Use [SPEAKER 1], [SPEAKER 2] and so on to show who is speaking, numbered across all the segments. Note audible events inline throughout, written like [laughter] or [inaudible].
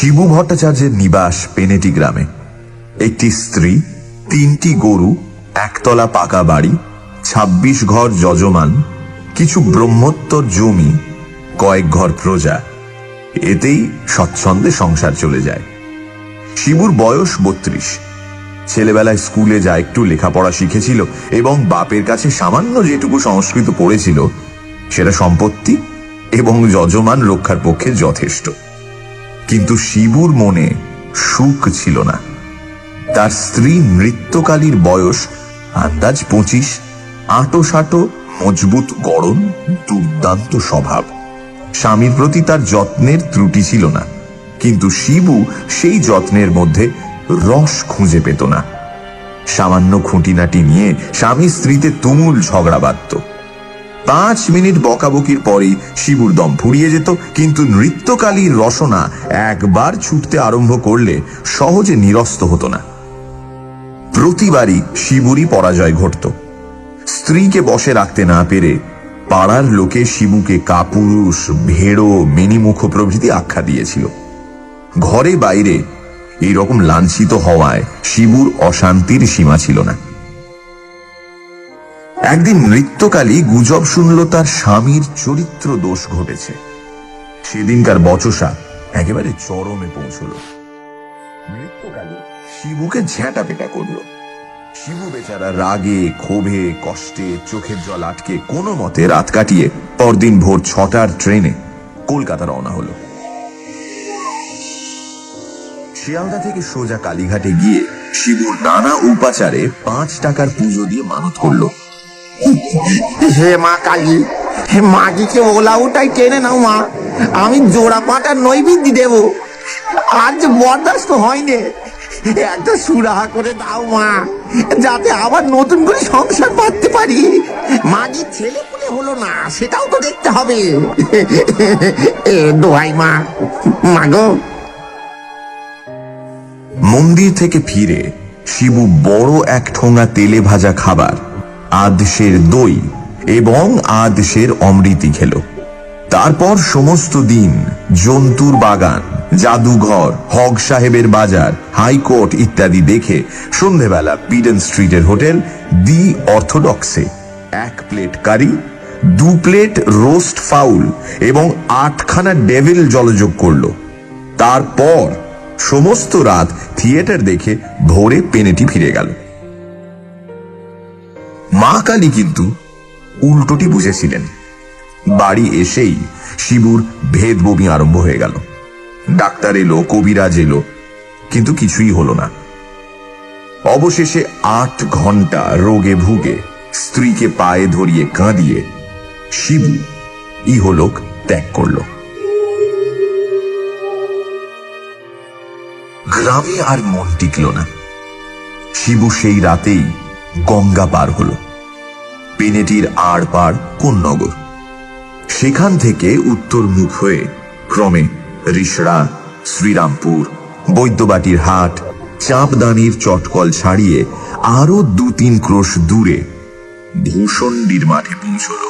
[SPEAKER 1] শিবু ভট্টাচার্যের নিবাস পেনেটি গ্রামে। একটি স্ত্রী, তিনটি গরু, একতলা পাকা বাড়ি ২৬ ঘর যজমান, কিছু ব্রহ্মোত্তর জমি, কয়েক ঘর প্রজা। এতেই স্বচ্ছন্দে সংসার চলে যায়। শিবুর বয়স বত্রিশ। ছেলেবেলায় স্কুলে যা একটু লেখাপড়া শিখেছিল এবং বাপের কাছে সামান্য যেটুকু সংস্কৃত পড়েছিল, সেটা সম্পত্তি এবং যজমান রক্ষার পক্ষে যথেষ্ট। কিন্তু শিবুর মনে সুখ ছিল না। তার স্ত্রী নৃত্যকালীর বয়স আন্দাজ পঁচিশ আটো সাটো মজবুত গড়ন, দুর্দান্ত স্বভাব। স্বামীর প্রতি তার যত্নের ত্রুটি ছিল না, কিন্তু শিবু সেই যত্নের মধ্যে রস খুঁজে পেত না। সামান্য খুঁটিনাটি নিয়ে স্বামী স্ত্রীতে তুমুল ঝগড়া বাঁধত। পাঁচ মিনিট বকাবকির পরেই শিবুর দম ফুরিয়ে যেত, কিন্তু নৃত্যকালীর রসনা একবার ছুটতে আরম্ভ করলে সহজে নিরস্ত হতো না। প্রতিবারই শিবুরই পরাজয় ঘটত। স্ত্রীকে বসে রাখতে না পেরে পাড়ার লোকে শিবুকে কাপুরুষ, ভেড়ো, মেনিমুখ প্রভৃতি আখ্যা দিয়েছিল। ঘরে বাইরে এই রকম লাঞ্ছিত হওয়ায় শিবুর অশান্তির সীমা ছিল না। একদিন নৃত্যকালী গুজব শুনল তার স্বামীর চরিত্র দোষ ঘটেছে। সেদিনকার বচসা একেবারে চরমে পৌঁছল। নৃত্যকালী শিবুকে ঝ্যাঁটা পেটা করল। শিবু বেচারা রাগে, ক্ষোভে, কষ্টে চোখের জল আটকে কোনো মতে রাত কাটিয়ে পরদিন ভোর ছটার ট্রেনে কলকাতা রওনা হলো। শিয়ালদা থেকে সোজা কালীঘাটে গিয়ে শিবুর নানা উপাচারে পাঁচ টাকার পুজো দিয়ে মানত করল।
[SPEAKER 2] হে মা কালী, হে মাগিকে ওলা উঠাই টেনে নাও মা। আমি জোড়া পাটার নৈবিদ্যি দেব। আজ বরদাস্ত হয়নি। একটা সুরাহা করে দাও মা, যাতে আবার নতুন করে সংসার পাততে পারি। মাগি ছেলে পুলে হলো না, সেটাও তো দেখতে হবে। এ দোহাই মা মাগো
[SPEAKER 1] মন্দির থেকে ফিরে শিবু বড় এক ঠোঙা তেলে ভাজা খাবার আদশের দই এবং আদশের অমৃতি খেল। তারপর সমস্ত দিন জন্তুর বাগান, জাদুঘর হগ সাহেবের বাজার, হাইকোর্ট ইত্যাদি দেখে সন্ধেবেলা পিডেন স্ট্রিটের হোটেল দি অর্থোডক্সে। এক প্লেট কারি, দু প্লেট রোস্ট ফাউল এবং আটখানা ডেভিল জলযোগ করল। তারপর সমস্ত রাত থিয়েটার দেখে ভোরে পেনেটি ফিরে গেল। মা কালী কিন্তু উল্টোটি বুঝেছিলেন। বাড়ি এসেই শিবুর ভেদ বমি আরম্ভ হয়ে গেল। ডাক্তার এলো, কবিরাজ এলো, কিন্তু কিছুই হলো না। অবশেষে আট ঘণ্টা রোগে ভুগে স্ত্রীকে পায়ে ধরিয়ে কাঁদিয়ে শিবু ইহলোক ত্যাগ করল। গ্রামে আর মন টিকল না। শিবু সেই রাতেই গঙ্গা পার হলো। পেনেটির আর পার কোন নগর সেখান থেকে উত্তর মুখ হয়ে ক্রমে রিসড়া, শ্রীরামপুর, বৈদ্যবাটির হাট, চাপদানির চটকল ছাড়িয়ে আরও দু তিন ক্রোশ দূরে ভূষণ্ডির মাঠে পৌঁছল।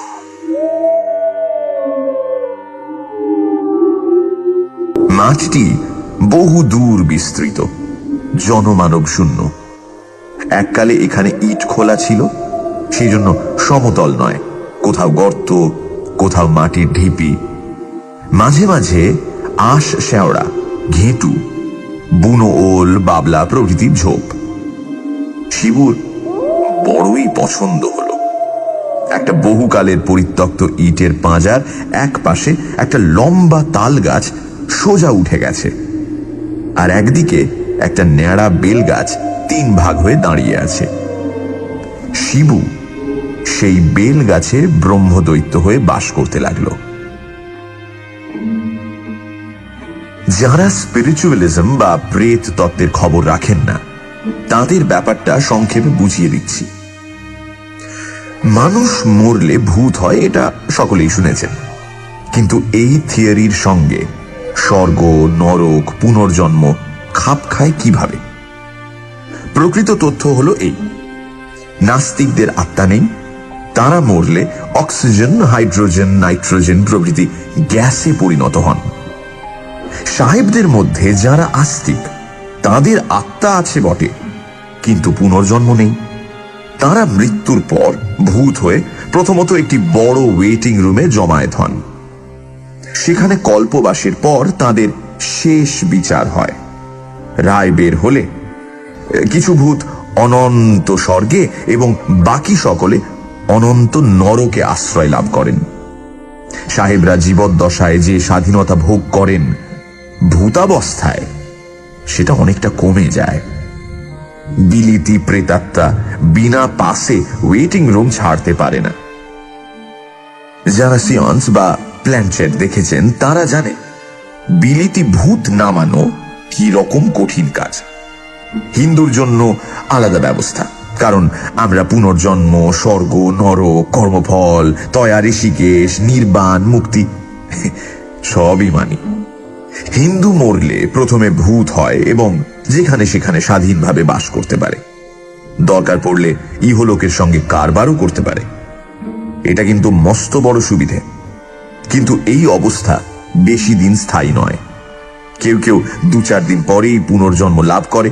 [SPEAKER 1] মাঠটি বহু দূর বিস্তৃত জনমানব শূন্য এককালে এখানে ইট খোলা ছিল। সেই জন্য সমতল নয়। কোথাও গর্ত, কোথাও মাটির ঢিপি। মাঝে মাঝে আশ শেওড়া ঘেঁটু, বুনো ওল, বাবলা প্রভৃতির ঝোপ। শিবুর বড়ই পছন্দ হলো। একটা বহুকালের পরিত্যক্ত ইটের পাঁজার এক পাশে একটা লম্বা তাল গাছ সোজা উঠে গেছে। আর একদিকে একটা ন্যাড়া বেল গাছ তিন ভাগ হয়ে দাঁড়িয়ে আছে। শিবু সেই বেল গাছে ব্রহ্মদৈত্য হয়ে বাস করতে লাগল। যারা স্পিরিচুয়ালিজম বা প্রেত তত্ত্বের খবর রাখেন না, তাদের ব্যাপারটা সংক্ষেপে বুঝিয়ে দিচ্ছি। মানুষ মরলে ভূত হয় এটা সকলেই শুনেছেন। কিন্তু এই থিওরির সঙ্গে স্বর্গ, নরক, পুনর্জন্ম খাপ খায় কীভাবে? প্রকৃত তথ্য হলো এই। নাস্তিকদের আত্মা নেই, তারা মরলে অক্সিজেন, হাইড্রোজেন, নাইট্রোজেন প্রভৃতি গ্যাসে পরিণত হন। সাহেবদের মধ্যে যারা আস্তিক, তাদের আত্মা আছে বটে, কিন্তু পুনর্জন্ম নেই। তারা মৃত্যুর পর ভূত হয়ে প্রথমত একটি বড় ওয়েটিং রুমে জমায়েত হন। সেখানে কল্পবাসের পর তাদের শেষ বিচার হয়। রায় বের হলে কিছু ভূত অনন্ত স্বর্গে এবং বাকি সকলে অনন্ত নরকে আশ্রয় লাভ করেন। সাহেবরা জীবদ্দশায় যে স্বাধীনতা ভোগ করেন, ভূতাবস্থায় সেটা অনেকটা কমে যায়। বিলিতি প্রেতাত্মা বিনা পাশে ওয়েটিং রুম ছাড়তে পারে না। যারা সিয়ন্স বা প্ল্যানচেট দেখেছেন, তারা জানে, বিলিতি ভূত নামানো কি রকম কঠিন কাজ। হিন্দুর জন্য আলাদা ব্যবস্থা। কারণ আমরা পুনর্জন্ম, স্বর্গ, নর, কর্মফল, তয়া, ঋষিকেশ, নির্বাণ, মুক্তি, [laughs] সবই মানি। হিন্দু মরলে প্রথমে ভূত হয় এবং যেখানে সেখানে স্বাধীনভাবে বাস করতে পারে। দরকার পড়লে ইহলোকের সঙ্গে কারবারও করতে পারে। এটা কিন্তু মস্ত বড় সুবিধে। কিন্তু এই অবস্থা বেশি দিন স্থায়ী নয়। কেউ কেউ দু চার দিন পরেই পুনর্জন্ম লাভ করে।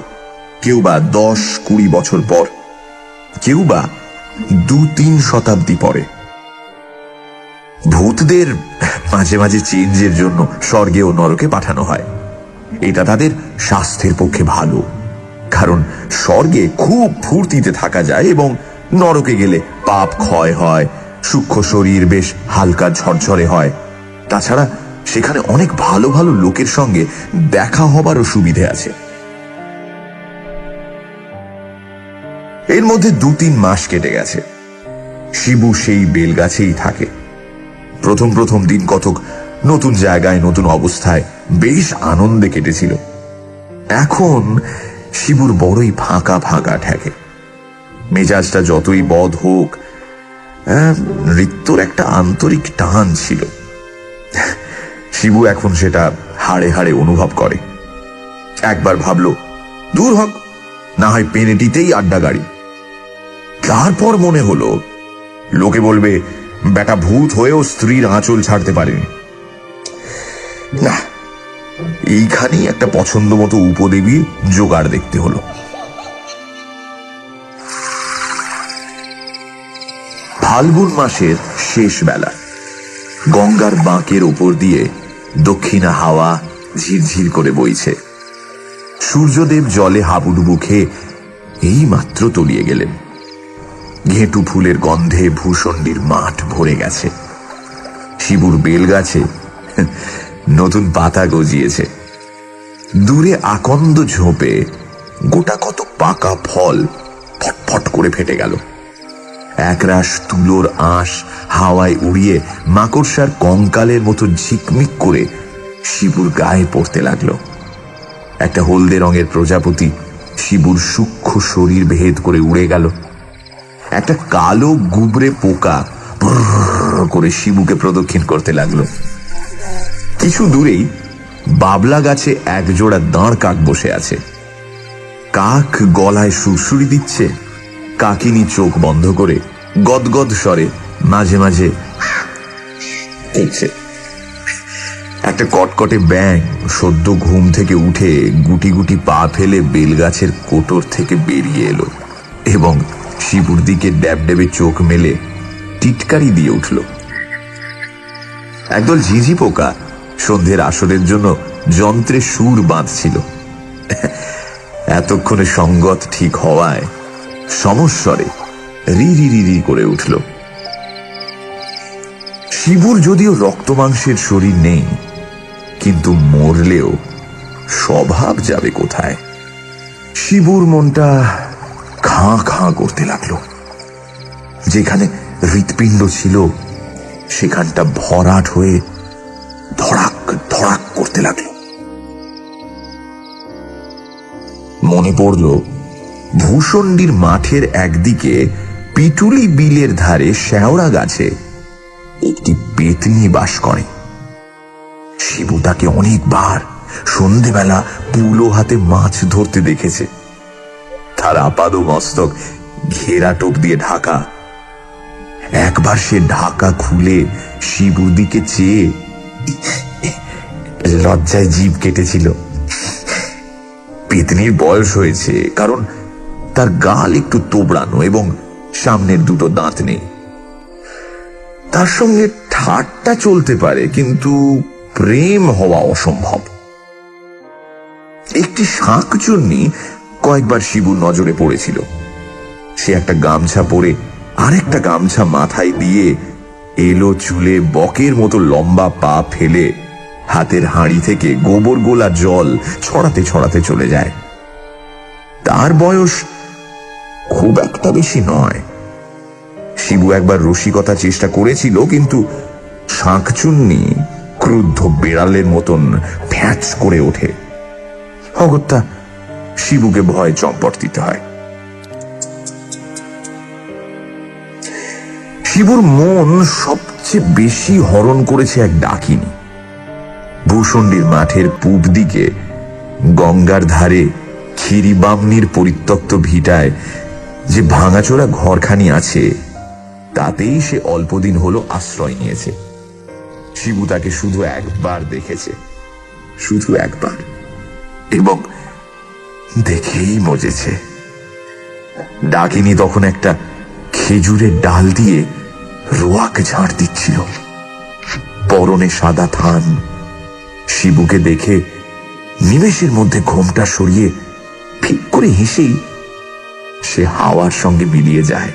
[SPEAKER 1] কেউ বা দশ কুড়ি বছর পর কেউ বা দু তিন শতাব্দী পরে। ভূতদের মাঝে মাঝে চেঞ্জের জন্য স্বর্গে ও নরকে পাঠানো হয়। এটা তাদের স্বাস্থ্যের পক্ষে ভালো, কারণ স্বর্গে খুব ফুর্তিতে থাকা যায় এবং নরকে গেলে পাপ ক্ষয় হয়, সূক্ষ্ম শরীর বেশ হালকা ঝরঝরে হয়। তাছাড়া সেখানে অনেক ভালো ভালো লোকের সঙ্গে দেখা হবারও সুবিধে আছে। এর মধ্যে দু তিন মাস কেটে গেছে। শিবু সেই বেলগাছেই থাকে। প্রথম প্রথম দিন কতক নতুন জায়গায়, নতুন অবস্থায় বেশ আনন্দে কেটেছিল। এখন শিবুর বড়ই ফাঁকা ফাঁকা ঠেকে। মেজাজটা যতই বধ হোক নৃত্যর একটা আন্তরিক টান ছিল। শিবু এখন সেটা হাড়ে হাড়ে অনুভব করে। একবার ভাবলো, দূর হোক, না হয় পেনেটিতেই আড্ডা গাড়ি। তারপর মনে হলো, লোকে বলবে বেটা ভূত হয়েও স্ত্রীর আঁচল ছাড়তে পারেনি। না, এইখানেই একটা পছন্দ মতো উপদেবী জোগাড় দেখতে হলো। ফাল্গুন মাসের শেষ বেলা, গঙ্গার বাঁকের ওপর দিয়ে দক্ষিণা হাওয়া ঝিরঝির করে বইছে। সূর্যদেব জলে হাবুডুবু খেয়ে এই মাত্র তলিয়ে গেলেন। ঘেঁটু ফুলের গন্ধে ভূষণ্ডির মাঠ ভরে গেছে। শিবুর বেল গাছে নতুন পাতা গজিয়েছে। দূরে আকন্দ ঝোপে গোটা কত পাকা ফল ফটফট করে ফেটে গেল। একরাশ তুলোর আঁশ হাওয়ায় উড়িয়ে মাকড়সার কঙ্কালের মতো ঝিকমিক করে শিবুর গায়ে পড়তে লাগল। একটা হলদে রঙের প্রজাপতি শিবুর সূক্ষ্ম শরীর ভেদ করে উড়ে গেল। একটা কালো গুবরে পোকা করে শিবুকে প্রদক্ষিণ করতে লাগল। কিছু দূরেই বাবলা গাছে এক জোড়া দাঁড় কাক বসে আছে। কাক গলায় সুরসুরি দিচ্ছে, কাকিনী চোখ বন্ধ করে গদগদ স্বরে মাঝে মাঝে একটা কটকটে ব্যাং সদ্য ঘুম থেকে উঠে গুটি গুটি পা ফেলে বেলগাছের কোটর থেকে বেরিয়ে এলো এবং শিবুর দিকে ড্যাব ড্যাবে চোখ মেলে, টিটকারি দিয়ে উঠল। একদল ঝিঝি পোকা সন্ধ্যের আসরের জন্য যন্ত্রে সুর বাঁধছিল। এতক্ষণে সঙ্গত ঠিক হওয়ায় সমস্বরে রি রি রি রি করে উঠল। শিবুর যদিও রক্ত মাংসের শরীর নেই, কিন্তু মরলেও স্বভাব যাবে কোথায়? শিবুর মনটা খাঁ খাঁ করতে লাগল। যেখানে হৃৎপিণ্ড ছিল, সেখানটা ভরাট হয়ে ধড়াক ধড়াক করতে লাগল। মনে পড়ল, ভূষণ্ডির মাঠের একদিকে পিটুলি বিলের ধারে শ্যাওড়া গাছে একটি পেতনি বাস করে। শিবু তাকে অনেকবার সন্ধেবেলা পুলো হাতে মাছ ধরতে দেখেছে। তার আপাদ মস্তক ঘেরা টোপ দিয়ে ঢাকা। একবার সে ঢাকা খুলে শিবুর দিকে চেয়ে লজ্জায় জীব কেটেছিল। পেতনির বয়স হয়েছে, কারণ তার গাল একটু তোবড়ানো এবং সামনের দুটো দাঁত নেই। তার সঙ্গে ঠাট্টা চলতে পারে, কিন্তু প্রেম হওয়া অসম্ভব। একটি শাঁকচুন্নি কয়েকবার শিবুর নজরে পড়েছিল। সে একটা গামছা পরে আরেকটা গামছা মাথায় দিয়ে এলো চুলে বকের মতো লম্বা পা ফেলে হাতের হাঁড়ি থেকে গোবর গোলা জল ছড়াতে ছড়াতে চলে যায়। তার বয়স খুব একটা বেশি নয়। শিবু একবার রসিকতা চেষ্টা করেছিল, কিন্তু শাঁখচুন্নি ক্রুদ্ধ বেড়ালের মতন ফ্যাচ করে ওঠে। অগত্যা শিবুকে ভয় চম্পট দিতে হয়। শিবুর মন সবচেয়ে বেশি হরণ করেছে এক ডাকিনী। ভূষণ্ডির মাঠের পূব দিকে গঙ্গার ধারে খিরিবামনির পরিত্যক্ত ভিটায় যে ভাঙাচোরা ঘরখানি আছে, তাতেই সে অল্পদিন হলো আশ্রয় নিয়েছে। শিবু তাকে শুধু একবার দেখেছে, শুধু একবার। এবং দেখেই মজেছে। ডাকিনী তখন একটা খেজুরের ডাল দিয়ে রোয়াকে ঝাড় দিচ্ছিল। পরনে সাদা থান। শিবুকে দেখে নিমেষের মধ্যে ঘোমটা সরিয়ে ঠিক করে হেসেই সে হাওয়ার সঙ্গে মিলিয়ে যায়।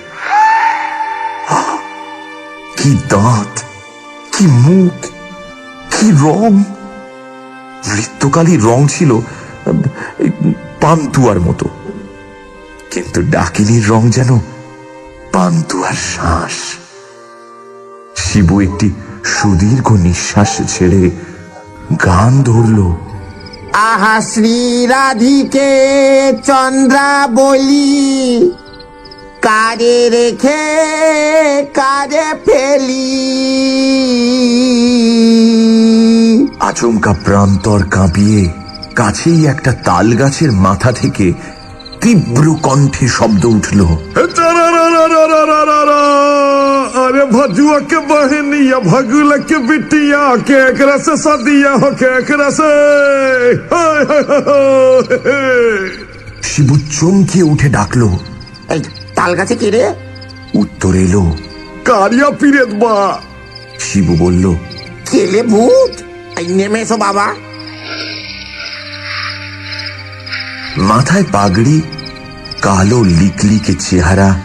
[SPEAKER 1] কি দাঁত, কি মুখ, কি রং। নৃত্যকালী রং ছিল পান্তুয়ার মতো। কিন্তু ডাকিনীর রং যেন পান্তুয়ার শ্বাস। শিবু একটি সুদীর্ঘ নিঃশ্বাস ছেড়ে গান ধরল
[SPEAKER 2] আহা শ্রী রাধিকে চন্দ্রা বলি কারে রেখে কারে ফেলি।
[SPEAKER 1] আচমকা প্রান্তর কাঁপিয়ে কাছেই একটা তাল গাছের মাথা থেকে তীব্র কণ্ঠে শব্দ উঠল।
[SPEAKER 3] কে সাদিয়া সে
[SPEAKER 1] শিবু চমকে উঠে ডাকলো।
[SPEAKER 2] এই তাল গাছে কে রে?
[SPEAKER 1] উত্তর এলো।
[SPEAKER 3] কারিয়া পিরেত বা
[SPEAKER 1] শিবু বলল
[SPEAKER 2] কেলে ভূত? নেমে এসো বাবা।
[SPEAKER 1] মাথায় পাগড়ি কালো লিকলিকে চেহারা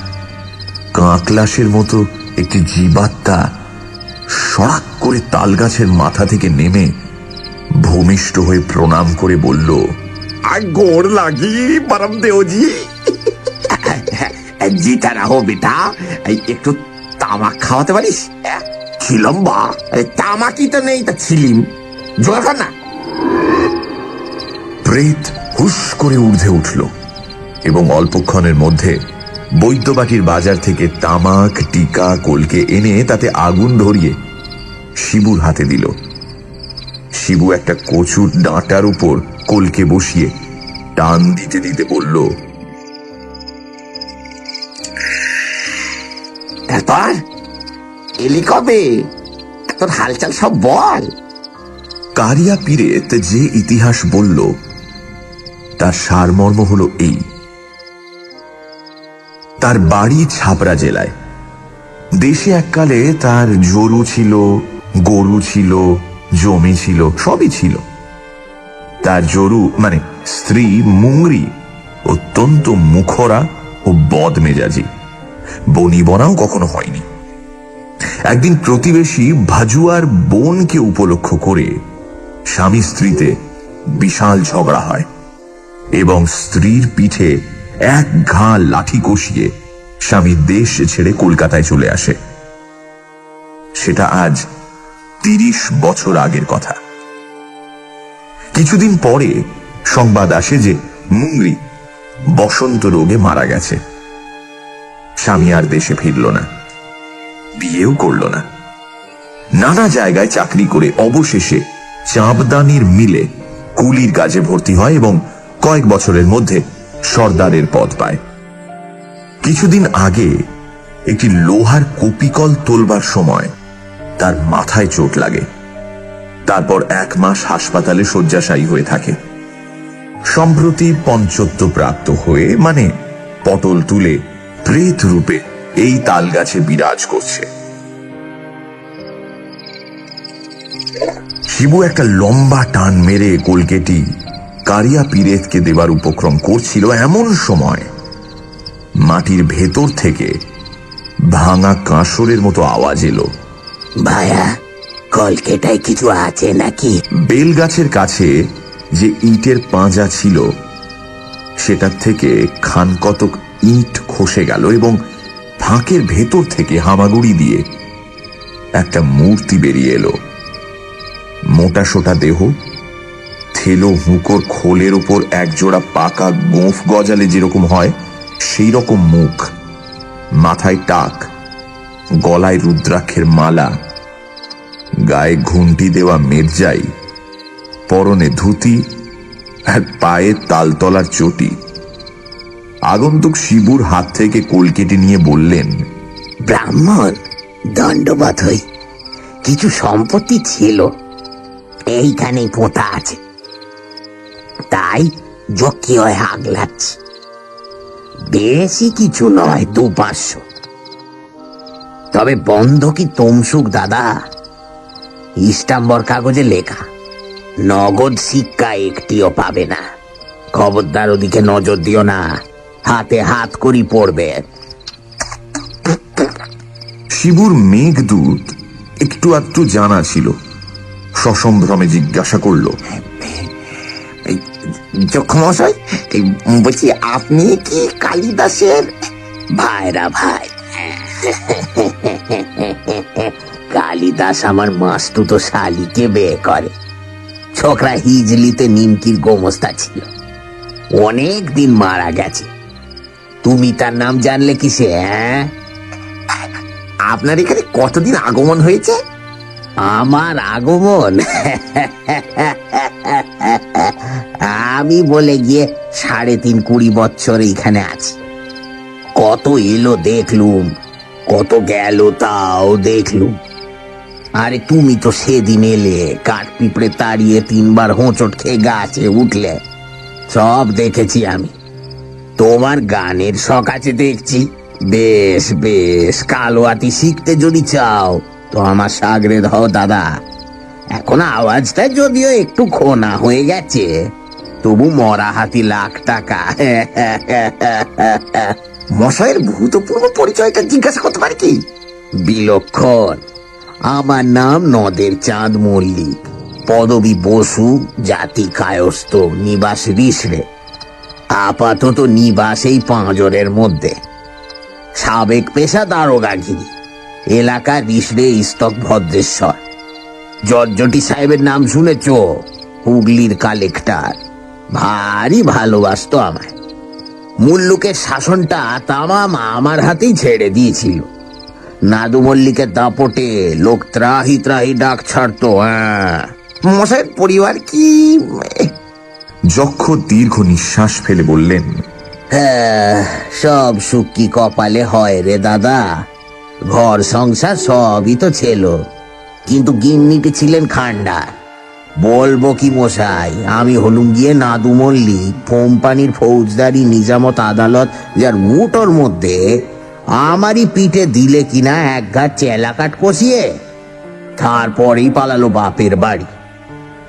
[SPEAKER 1] কাঁকলাসের মতো একটি জীবাত্মা সড়াক করে তালগাছের মাথা থেকে নেমে ভূমিষ্ঠ হয়ে প্রণাম করে বলল
[SPEAKER 3] গোড় লাগি পরম দেওজি? [laughs]
[SPEAKER 2] জিতা হো বেটা একটু তামাক খাওয়াতে পারিস? ছিলম বা তামাকই তো নেই তা ছিলিম। জোয়ার না।
[SPEAKER 1] প্রেত হুস করে ঊর্ধ্বে উঠল এবং অল্পক্ষণের মধ্যে বৈদ্যবাটির বাজার থেকে তামাক টিকা কলকে এনে তাতে আগুন ধরিয়ে শিবুর হাতে দিল। শিবু একটা কচুর ডাঁটার উপর কলকে বসিয়ে টান দিতে দিতে বলল
[SPEAKER 2] তারপর? এলি কবে? তোর হালচাল সব বল।
[SPEAKER 1] কারিয়া পীরেত যে ইতিহাস বলল তার সারমর্ম হল এই। তার বাড়ি ছাপড়া জেলায়। দেশে এককালে তার জরু ছিল, গরু ছিল, জমি ছিল, সবই ছিল। তার জরু মানে স্ত্রী মুংরি, অত্যন্ত মুখরা ও বদ বদমেজাজি। বনিবনাও কখনো হয়নি। একদিন প্রতিবেশী ভাজুয়ার বোনকে উপলক্ষ করে স্বামী স্ত্রীতে বিশাল ঝগড়া হয়। এবং স্ত্রীর পিঠে এক ঘা লাঠি কষিয়ে স্বামী দেশ ছেড়ে কলকাতায় চলে আসে। সেটা আজ তিরিশ বছর আগের কথা। কিছুদিন পরে সংবাদ আসে যে মুংরি বসন্ত রোগে মারা গেছে। স্বামী আর দেশে ফিরল না, বিয়েও করল না। নানা জায়গায় চাকরি করে অবশেষে চাঁপদানির মিলে কুলির কাজে ভর্তি হয় এবং কয়েক বছরের মধ্যে সর্দারের পদ পায়। কিছুদিন আগে একটি লোহার কপিকল তোলবার সময় তার মাথায় চোট লাগে। তারপর এক মাস হাসপাতালে শয্যাশায়ী হয়ে থাকে। সম্প্রতি পঞ্চত্ব প্রাপ্ত হয়ে মানে পটল তুলে প্রেত রূপে এই তাল গাছে বিরাজ করছে। শিবু একটা লম্বা টান মেরে কলকেটি কারিয়া পিরেতকে দেবার উপক্রম করছিল এমন সময়। মাটির ভেতর থেকে ভাঙা কাঁসরের মতো আওয়াজ এলো।
[SPEAKER 4] ভায়া কলকেটায় কিছু আছে নাকি?
[SPEAKER 1] বেল গাছের কাছে যে ইটের পাঁজা ছিল সেটার থেকে খান কতক ইট খসে গেল এবং ফাঁকের ভেতর থেকে হামাগুড়ি দিয়ে একটা মূর্তি বেরিয়ে এলো। মোটা সোটা দেহ থেলো হুঁকোর খোলের উপর একজোড়া পাকা গোঁফ গজালে যেরকম হয় সেই রকম মুখ। মাথায় টাক, গলায় রুদ্রাক্ষের মালা, গায়ে ঘুন্টি দেওয়া মির্জাই, পরনে ধুতি আর পায়ে তালতলার চটি। আগন্তুক শিবুর হাত থেকে কলকেটে নিয়ে বললেন,
[SPEAKER 4] ব্রাহ্মণ, দণ্ডবত হই। কিছু সম্পত্তি ছিল। এইখানেই পোতা আছে। তাই হয়ে আগলাচ্ছি বেশি কিছু নয়, দু পাঁচশো। তবে বন্ধ কি তমসুক দাদা? ইস্টাম্বর কাগজে লেখা, নগদ শিক্ষা একটিও পাবে না। খবরদার ওদিকে নজর দিও না, হাতে হাত করি পড়বে।
[SPEAKER 1] শিবুর মেঘদূত একটু একটু জানা ছিল। সসম্ভ্রমে জিজ্ঞাসা করল
[SPEAKER 2] যক্ষমশাই এই বলছি, আপনি কি কালিদাসের
[SPEAKER 4] ভাইরা ভাই? কালিদাস আমার মাস্তুতো শালিকে বিয়ে করে। ছোকরা হিজলিতে নিমকির গোমস্তা ছিল। অনেক দিন মারা গেছে। তুমি তার নাম জানলে কি সে হ্যাঁ?
[SPEAKER 2] আপনার এখানে কতদিন আগমন হয়েছে?
[SPEAKER 4] আমার আগমন? [laughs] আমি বলে গিয়ে সাড়ে তিন কুড়ি বছর এইখানে আছি। কত এলো দেখলুম, কত গেল তাও দেখলুম। আরে তুমি তো সেদিন এলে, কাঠ পিঁপড়ে তাড়িয়ে তিনবার হোঁচট খেয়ে গাছে উঠলে, সব দেখেছি আমি। তোমার গানের শখ আছে দেখছি। বেশ বেশ কালো আতি শিখতে যদি চাও, তো আমার সাগরে দাও দাদা। এখন আওয়াজটা যদিও একটু খোনা হয়ে গেছে। তবু মরা হাতি লাখ টাকা। [laughs]
[SPEAKER 2] মশাইয়ের ভূতপূর্ব পরিচয়টা জিজ্ঞাসা করতে পারি কি?
[SPEAKER 4] বিলক্ষণ। আমার নাম নদের চাঁদ মল্লিক। পদবী বসু, জাতি কায়স্থ, নিবাস রিসড়ে। আপাতত নিবাস এই পাঁজরের মধ্যে। সাবেক পেশা দারোগাগিরি এলাকা রিসড়ে ইস্তক ভদ্রেশ্বর। জর্জটি সাহেবের নাম শুনেছ? হুগলির কালেক্টর। ভারী ভালোবাসতো আমায়। মুল্লুকের শাসনটা তামাম আমার হাতেই ছেড়ে দিয়েছিল। নাদু মল্লিকের দাপটে লোক ত্রাহি ত্রাহি ডাক ছাড়তো হ্যাঁ
[SPEAKER 2] মশাইয়ের পরিবার কি?
[SPEAKER 1] যক্ষ দীর্ঘ নিঃশ্বাস ফেলে বললেন
[SPEAKER 4] হ্যাঁ, সব সুখ কি কপালে হয় রে দাদা? ঘর সংসার সবই তো ছিল কিন্তু গিন্নিটি ছিলেন খান্ডা বলব কি মশাই, আমি হলুম গিয়ে নাদু মল্লিক কোম্পানির ফৌজদারি, নিজামত, আদালত, যার মুটোর মধ্যে আমারই পিঠে দিলে কিনা এক ঘাট চেলাকাট কষিয়ে, তারপরেই পালালো বাপের বাড়ি।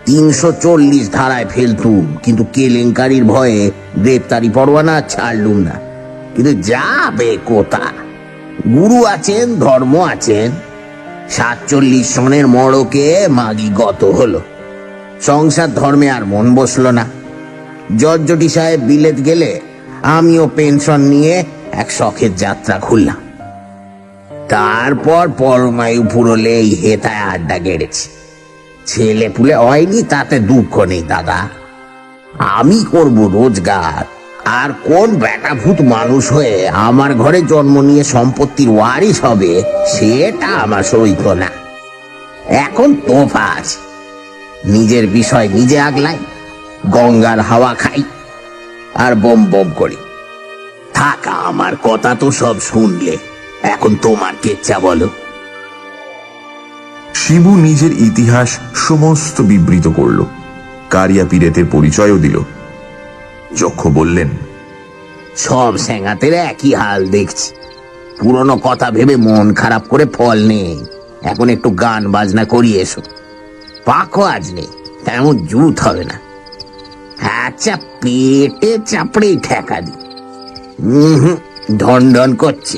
[SPEAKER 4] তিনশো চল্লিশ ধারায় ফেলতুম, কিন্তু কেলেঙ্কারির ভয়ে গ্রেপ্তারি পরোয়ানা ছাড়লুম না। কিন্তু যাবে কোথা? গুরু আছেন, ধর্ম আছেন, সাতচল্লিশ সনের মড়কে মাগি গত হলো। সংসার ধর্মে আর মন বসল না। জর্জটি সাহেব বিলেত গেলে আমিও পেনশন নিয়ে এক শখের যাত্রা খুললাম। তারপর পরমায়ু ফুরলে এই হেতায় আড্ডা গেড়েছি। ছেলে পুলে হয়নি, তাতে দুঃখ নেই দাদা। আমি করব রোজগার, আর কোন ব্যাটাভূত মানুষ হয়ে আমার ঘরে জন্ম নিয়ে সম্পত্তির ওয়ারিশ হবে, সেটা আমার সইত না। এখন তোফা আছে নিজের বিষয় নিজে আগলাই গঙ্গার হাওয়া খাই আর বম বম করি। থাকা আমার কথা তো সব শুনলে। এখন তোমার কেচ্ছা বলো?
[SPEAKER 1] শিবু নিজের ইতিহাস সমস্ত বিবৃত করল। কারিয়া পীরেতের পরিচয়ও দিল। যক্ষ বললেন
[SPEAKER 4] সব স্যাঙাতের একই হাল দেখছি। পুরনো কথা ভেবে মন খারাপ করে ফল নেই। এখন একটু গান বাজনা করি এসো। পাকও আজ নেই, তেমন জুত হবে না। আচ্ছা পেটে চাপড়েই ঠেকা দি। ঢন করছে।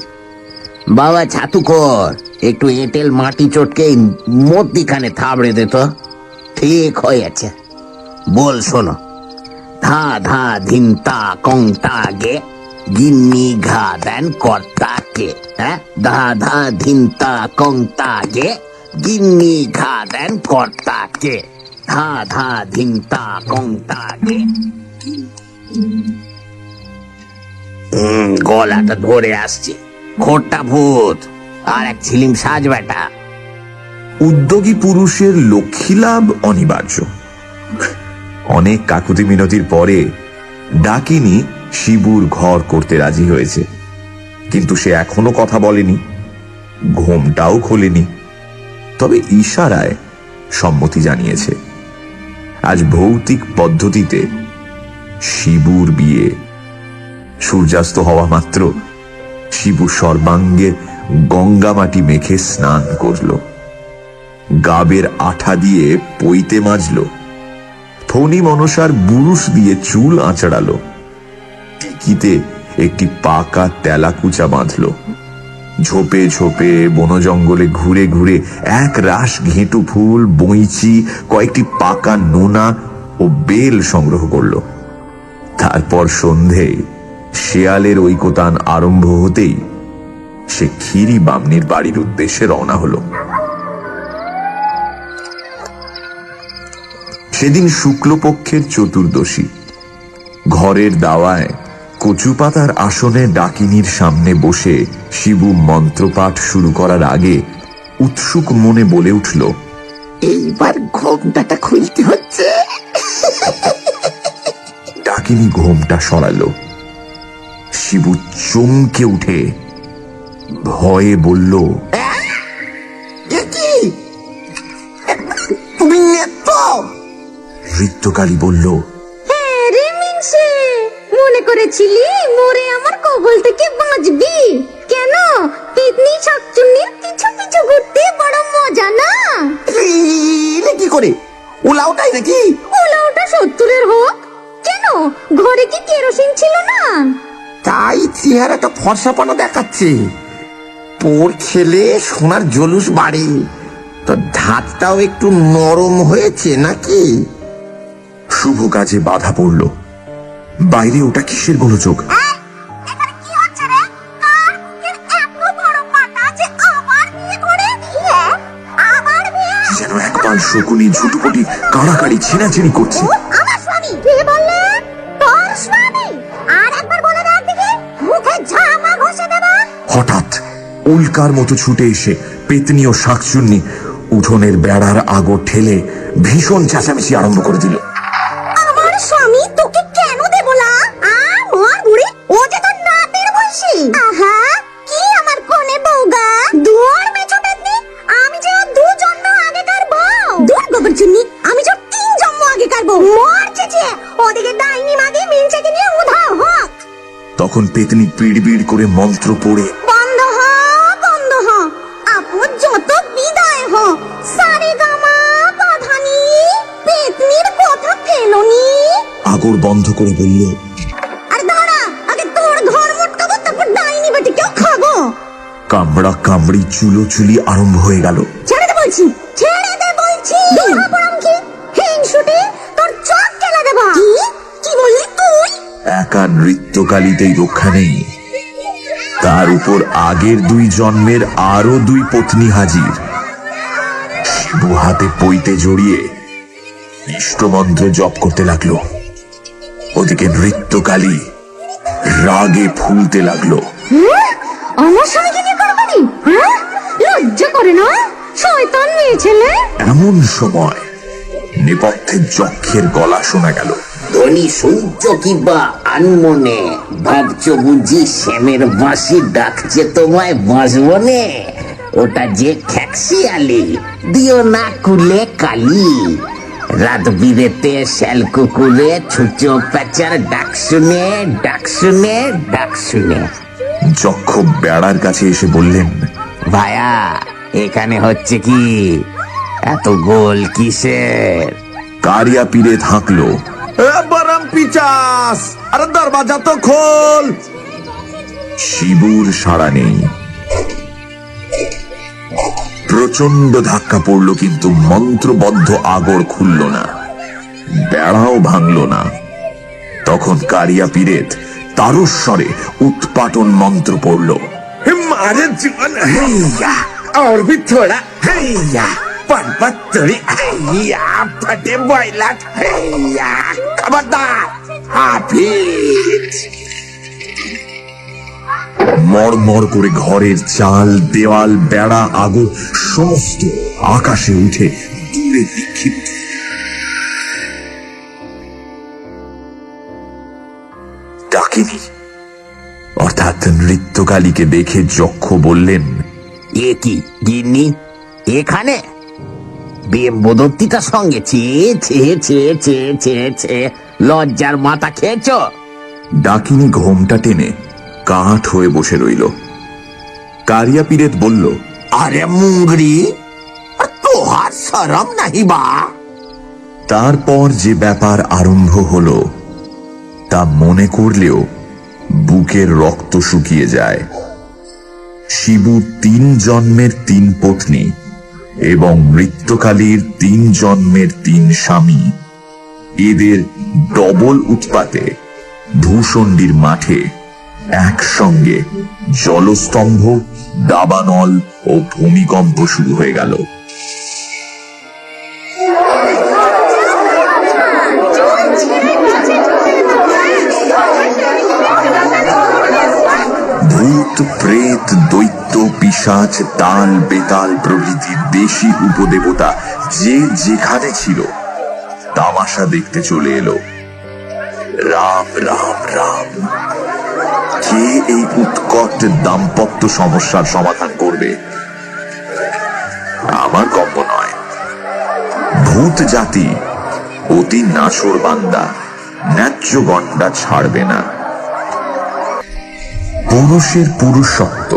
[SPEAKER 4] বাবা, ছাতু কর একটু এঁটেল মাটি চটকে মধ্যিখানে থাবড়ে দে তো। ঠিক হয়েছে। বল, শোনো। ধা ধা ধিন তা কং তা গে, গিন্নি ঘা দেন কর্তাকে হ্যাঁ? ধা ধা ধিন তা কং তা গে দেন কর্তাকে। ধা ধা ধিন তা কং তা গে হুম, গলাটা ধরে আসছে। খোট্টা ভূত। আর এক ছিলিম সাজ বেটা।
[SPEAKER 1] উদ্যোগী পুরুষের লক্ষ্মী লাভ অনিবার্য। অনেক কাকুতি মিনতির পরে ডাকিনি শিবুর ঘর করতে রাজি হয়েছে। কিন্তু সে এখনও কথা বলেনি। ঘোমটাও খোলেনি। তবে ইশারায় সম্মতি জানিয়েছে। আজ ভৌতিক পদ্ধতিতে শিবুর বিয়ে। সূর্যাস্ত হওয়া মাত্র শিবু সর্বাঙ্গে গঙ্গা মাটি মেখে স্নান করল। গাবের আঠা দিয়ে পইতে মাজলো। ফণি মনসার বুরুষ দিয়ে চুল আঁচড়ালো। টিকিতে একটি পাকা তেলাকুচা বাঁধলো। ঝোপে ঝোপে বন জঙ্গলে ঘুরে ঘুরে এক রাস ঘেঁটু ফুল, বইচি, কয়েকটি পাকা নোনা ও বেল সংগ্রহ করল। তারপর সন্ধে, শেয়ালের ঐকতান আরম্ভ হতেই সে ক্ষীরি বামনির বাড়ির উদ্দেশ্যে রওনা হলো। সেদিন শুক্লপক্ষের চতুর্দশী। ঘরের দাওয়ায় কচু পাতার আসনে ডাকিনীর সামনে বসে শিবু মন্ত্রপাঠ শুরু করার আগে উৎসুক মনে বলে উঠল
[SPEAKER 2] এইবার ঘোমটাটা খুলতে হচ্ছে।
[SPEAKER 1] ডাকিনী ঘোমটা সরালো। শিবু চমকে উঠে ভয়ে বলল ঋত্যকালী বলল
[SPEAKER 5] করেছিলি? মোরে আমার কবল থেকে বাঁচবি। কেন? পিতনি শাকচুন্নির পিছু পিছু ঘুরতে বড় মজা না?
[SPEAKER 2] কি করে? ওলাওটাই নাকি?
[SPEAKER 5] ওলা ওটা সত্তরের হোক। কেন? ঘরে কি কেরোসিন ছিল না?
[SPEAKER 2] তাই চেহারাটা ফর্সাপানো দেখাচ্ছে। পোর খেলে সোনার জলুস বাড়ে। তো ধাতটাও একটু নরম হয়েছে নাকি?
[SPEAKER 1] শুভ কাজে বাধা পড়ল। বাইরে ওটা কিসের গোলযোগ? যেন একপাল শকুনি ঝুটুপুটি কাড়াকাড়ি ছিনাছিনি করছে। হঠাৎ উল্কার মতো ছুটে এসে পেতনি ও শাকচুন্নি উঠোনের বেড়ার আগর ঠেলে ভীষণ চেঁচামেচি আরম্ভ করে দিল।
[SPEAKER 5] যে ওদিকে ডাইনি মাগে মিনচাকে নিয়ে উধাও হোক।
[SPEAKER 1] তখন পেতনি করে মন্ত্র পড়ে।
[SPEAKER 5] বন্ধ হ বন্ধ হ। আপু যত বিদায় হ। সারে গামা পাধানি পেতনির কথা কেলনি
[SPEAKER 1] আগর বন্ধ করে বলল
[SPEAKER 5] আর দাঁড়া আগে তোর ঘর মোটকাবো তারপর ডাইনি বেটিকেও খাব।
[SPEAKER 1] কামড়া কামড়ি চুলো চুলি আরম্ভ হয়ে গেল।
[SPEAKER 5] ছেড়ে দে বলছি ছেড়ে দে বলছি।
[SPEAKER 1] একা নৃত্যকালীতেই রক্ষা নেই। তার উপর আগের দুই জন্মের আরও দুই পত্নী হাজির। শিবু হাতে পইতে জড়িয়ে ইষ্টমন্ত্র জপ করতে লাগল। ওদিকে নৃত্যকালী রাগে ফুলতে লাগল?
[SPEAKER 5] আমার স্বামীকে নিয়ে করবানি? লজ্জা করে না? শয়তান মেয়ে ছেলে?
[SPEAKER 1] এমন সময় নেপথ্যে যক্ষের গলা শোনা গেল।
[SPEAKER 4] ধনী সূর্য কিবা আনমনে ভাবছ বুঝি শ্যামের বাঁশি ডাকছে তোমায় বাঁচবনে ওটা যে খ্যাক্সিয়ালি দিও না কুলে কালি। রাত বিরেতে শ্যাল কুকুরে ছুচো প্যাচার ডাক শুনে ডাক শুনে ডাক শুনে।
[SPEAKER 1] যক্ষ বেড়ার কাছে এসে বললেন
[SPEAKER 4] ভায়া এখানে হচ্ছে কি? এত গোল কিসের?
[SPEAKER 1] কারিয়া পিড়ে থাকল।
[SPEAKER 2] বরম পিচাস আরে দরবাজা তো খোল
[SPEAKER 1] শিবুর সাড়া নেই প্রচন্ড ধাক্কা পড়লো কিন্তু মন্ত্রবদ্ধ আগর খুলল না বেড়াও ভাঙল না তখন কারিয়া পিরেত তারস্বরে উৎপাটন মন্ত্র পড়ল
[SPEAKER 3] मारे जीवन हैया और भी थोड़ा हैया पर्वत तोड़ी हैया फटे बॉयला हैया খবরদার হাফিজ।
[SPEAKER 1] মরমর করে ঘরের চাল দেওয়াল, বেড়া, আগর সমস্ত আকাশে উঠে দূরে বিক্ষিপ্ত। ডাকিনি। অর্থাৎ নৃত্যকালীকে দেখে যক্ষ বললেন,
[SPEAKER 4] এ কি, গিন্নি? এখানে? বিম্বদত্তিটার সঙ্গে। ছে ছে ছে ছে ছে ছে। লজ্জার মাথা খেয়েছো?
[SPEAKER 1] ডাকিনি ঘোমটা টেনে কাঠ হয়ে বসে রইল। কারিয়া পিরেত বলল
[SPEAKER 4] আরে মুঙ্গরি তোহার সরম নাহি বা।
[SPEAKER 1] তারপর যে ব্যাপার আরম্ভ হল তা মনে করলেও বুকের রক্ত শুকিয়ে যায়। শিবু তিন জন্মের তিন পত্নী এবং মৃত্যুকালীর তিন জন্মের তিন স্বামী, এদের ডবল উৎপাতে ধূসণ্ডির মাঠে একসঙ্গে জলস্তম্ভ, দাবানল ও ভূমিকম্প শুরু হয়ে গেল। প্রেত, দৈত্য, পিশাচ, তাল, বেতাল প্রভৃতি দেশি উপদেবতা যে যেখানে ছিল, তামাশা দেখতে চলে এলো। রাম রাম রাম। কে এই উৎকট দাম্পত্য সমস্যার সমাধান করবে? আমার গল্প নয়। ভূত জাতি অতি নাসর বান্দা, ন্যায্য গন্ডা ছাড়বে না। পুরুষের পুরুষত্ব,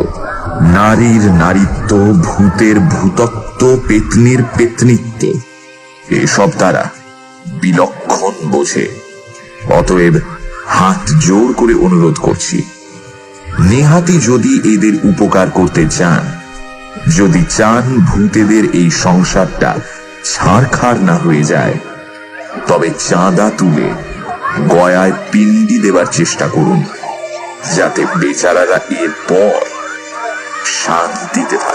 [SPEAKER 1] নারীর নারীত্ব, ভূতের ভূতত্ব, পেতনির পেতনিত্ব, এসব তারা বিলক্ষণ বোঝে। অতএব হাত জোর করে অনুরোধ করছি, নেহাতি যদি এদের উপকার করতে চান, যদি চান ভূতেদের এই সংসারটা ছাড়খাড় না হয়ে যায়, তবে চাঁদা তুলে গয়ায় পিণ্ডি দেবার চেষ্টা করুন। যাতে বেচারারা এরপর শান্তিতে থাকে।